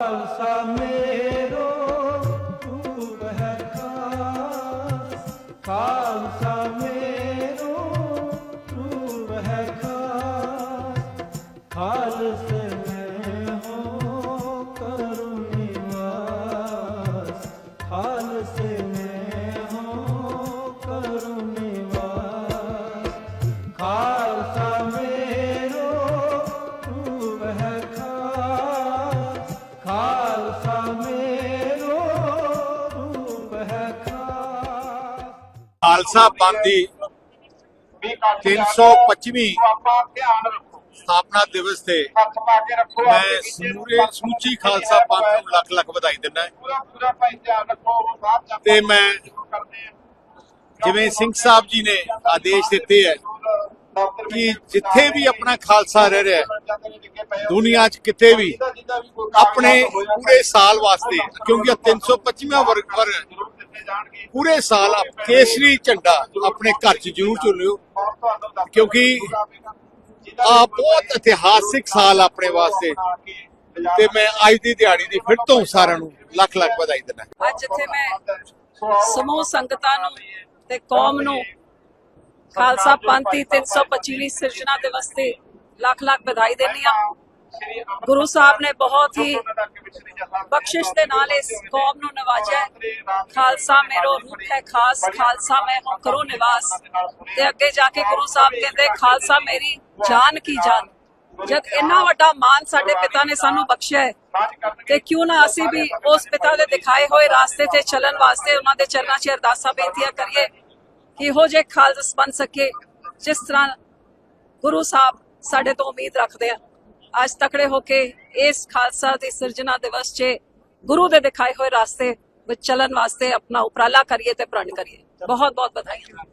ਖਾਲਸਾ ਮੇਰੋ ਤੂੰ ਹੈ ਖਾਸ ਖਾਲਸਾ ਮੇਰੋ ਤੂੰ ਹੈ ਖਾਸ ਖਾਲਸੇ ਖਾਲਸਾ ਪੰਥ ਦੀ 325ਵੀਂ ਸਥਾਪਨਾ ਦਿਵਸ ਤੇ ਮੈਂ ਸਮੂਰੇ ਸਮੁੱਚੀ ਖਾਲਸਾ ਪੰਥ ਨੂੰ ਲੱਖ ਲੱਖ ਵਧਾਈ ਦਿੰਦਾ ਤੇ ਮੈਂ ਜਿਵੇਂ ਸਿੰਘ ਸਾਹਿਬ ਜੀ ਨੇ ਆਦੇਸ਼ ਦਿੱਤੇ ਹੈ ਕਿ ਜਿੱਥੇ ਵੀ ਆਪਣਾ ਖਾਲਸਾ ਰਹਿ ਰਿਹਾ ਹੈ, ਦੁਨੀਆ 'ਚ ਕਿਤੇ ਵੀ ਆਪਣੇ ਪੂਰੇ ਸਾਲ ਵਾਸਤੇ ਕਿਉਂਕਿ ਇਹ 325ਵਾਂ ਵਰਗ ਵਰਗ ਹੈ, ਪੂਰੇ ਸਾਲ ਆਪ- ਕੇਸਰੀ ਝੰਡਾ ਆਪਣੇ ਘਰ 'ਚ ਜ਼ਰੂਰ ਝੁਲਿਓ ਕਿਉਂਕਿ ਆ ਬਹੁਤ ਇਤਿਹਾਸਿਕ ਸਾਲ ਆਪਣੇ ਵਾਸਤੇ। ਤੇ ਮੈਂ ਅੱਜ ਦੀ ਦਿਹਾੜੀ ਦੀ ਫਿਰ ਤੋਂ ਸਾਰਿਆਂ ਨੂੰ ਲੱਖ ਲੱਖ ਵਧਾਈ ਦਿੰਦਾ। ਅੱਜ ਇੱਥੇ ਮੈਂ ਸਮੂਹ ਸੰਗਤਾਂ ਨੂੰ ਤੇ ਕੌਮ ਨੂੰ ਖਾਲਸਾ ਪੰਥ ਦੀ 325ਵੀਂ ਸਿਰਜਣਾ ਦਿਵਸ ਤੇ ਲੱਖ ਲੱਖ ਵਧਾਈ ਦਿੰਦੀ ਆ ਗੁਰੂ ਸਾਹਿਬ ਨੇ ਬਹੁਤ ਹੀ ਬਖਸ਼ਿਸ਼ ਦੇ ਨਾਲ ਇਸ ਕੌਮ ਨੂੰ ਨਵਾਜਿਆ। ਖਾਲਸਾ ਮੇਰੋ ਰੂਪ ਹੈ ਖਾਸ ਖਾਲਸਾ ਮੈਂ ਹੂੰ ਕਰੋ ਨਿਵਾਸ। ਤੇ ਅੱਗੇ ਜਾ ਕੇ ਗੁਰੂ ਸਾਹਿਬ ਕਹਿੰਦੇ ਖਾਲਸਾ ਮੇਰੀ ਜਾਨ ਕੀ ਜਾਨ? ਜਦ ਇੰਨਾ ਵੱਡਾ ਮਾਨ ਸਾਡੇ ਪਿਤਾ ਨੇ ਸਾਨੂੰ ਬਖਸ਼ਿਆ ਹੈ ਤੇ ਕਿਉਂ ਨਾ ਅਸੀਂ ਵੀ ਉਸ ਪਿਤਾ ਦੇ ਦਿਖਾਏ ਹੋਏ ਰਾਸਤੇ ਤੇ ਚੱਲਣ ਵਾਸਤੇ ਉਹਨਾਂ ਦੇ ਚਰਨਾਂ 'ਚ ਅਰਦਾਸਾਂ ਬੇਨਤੀਆਂ ਕਰੀਏ ਕਿ ਇਹੋ ਜਿਹੇ ਖਾਲਸ ਬਣ ਸਕੇ ਜਿਸ ਤਰ੍ਹਾਂ ਗੁਰੂ ਸਾਹਿਬ ਸਾਡੇ ਤੋਂ ਉਮੀਦ ਰੱਖਦੇ ਆ। ਅੱਜ ਤਕੜੇ ਹੋ ਕੇ ਇਸ ਖਾਲਸਾ ਦੀ ਸਿਰਜਣਾ ਦਿਵਸ 'ਚ ਗੁਰੂ ਦੇ ਦਿਖਾਏ ਹੋਏ ਰਾਸਤੇ ਵਿੱਚ ਚੱਲਣ ਵਾਸਤੇ ਆਪਣਾ ਉਪਰਾਲਾ ਕਰੀਏ ਤੇ ਪ੍ਰਣ ਕਰੀਏ। ਬਹੁਤ ਬਹੁਤ ਵਧਾਈਆਂ।